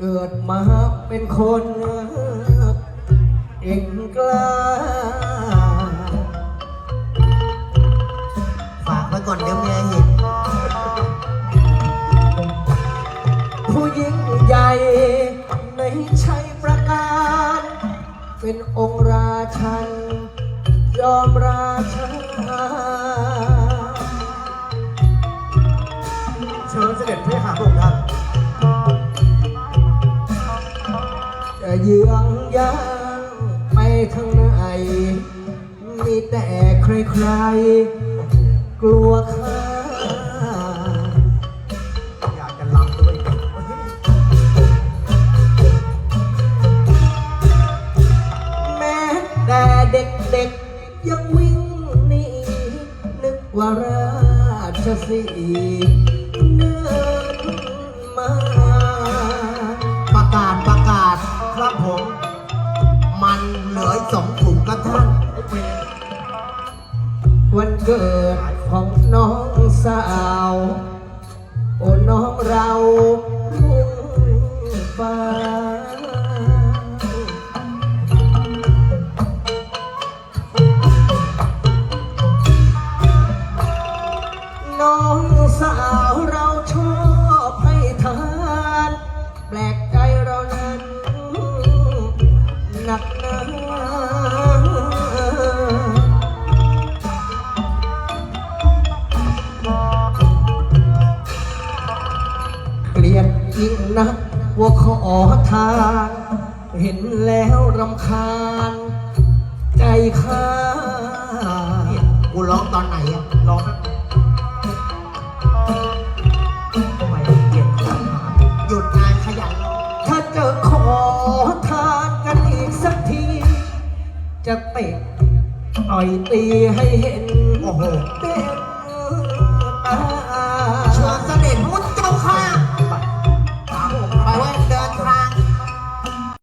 เกิดมาเป็นคน เองกล้า ฝากไว้ก่อนเดี๋ยวเมียเห็นผู้ยิ่งใหญ่ในชัยประการ เป็นองค์ราชัน ยอมราชาเชิญเสด็จพระยาพระองค์ท่าน เยืองยางไปทางไหนมีแต่ใครๆ กลัวข้าอยากจะลำด้วยแม้แต่เด็กๆ ยังวิ่งหนีนึกว่าราชสี ครับผม มันเหลืออีกสองถุงครับท่าน วันเกิดของน้องสาว โอ้น้องเรามุ่งฟ้า หนักหนาเกลียดยิ่งนักว่าขอทานเห็นแล้วรำคาญ ใจข้ากูร้องตอนไหนอะ จะเตะต่อยตีให้เห็น โอ้โหเต็มตา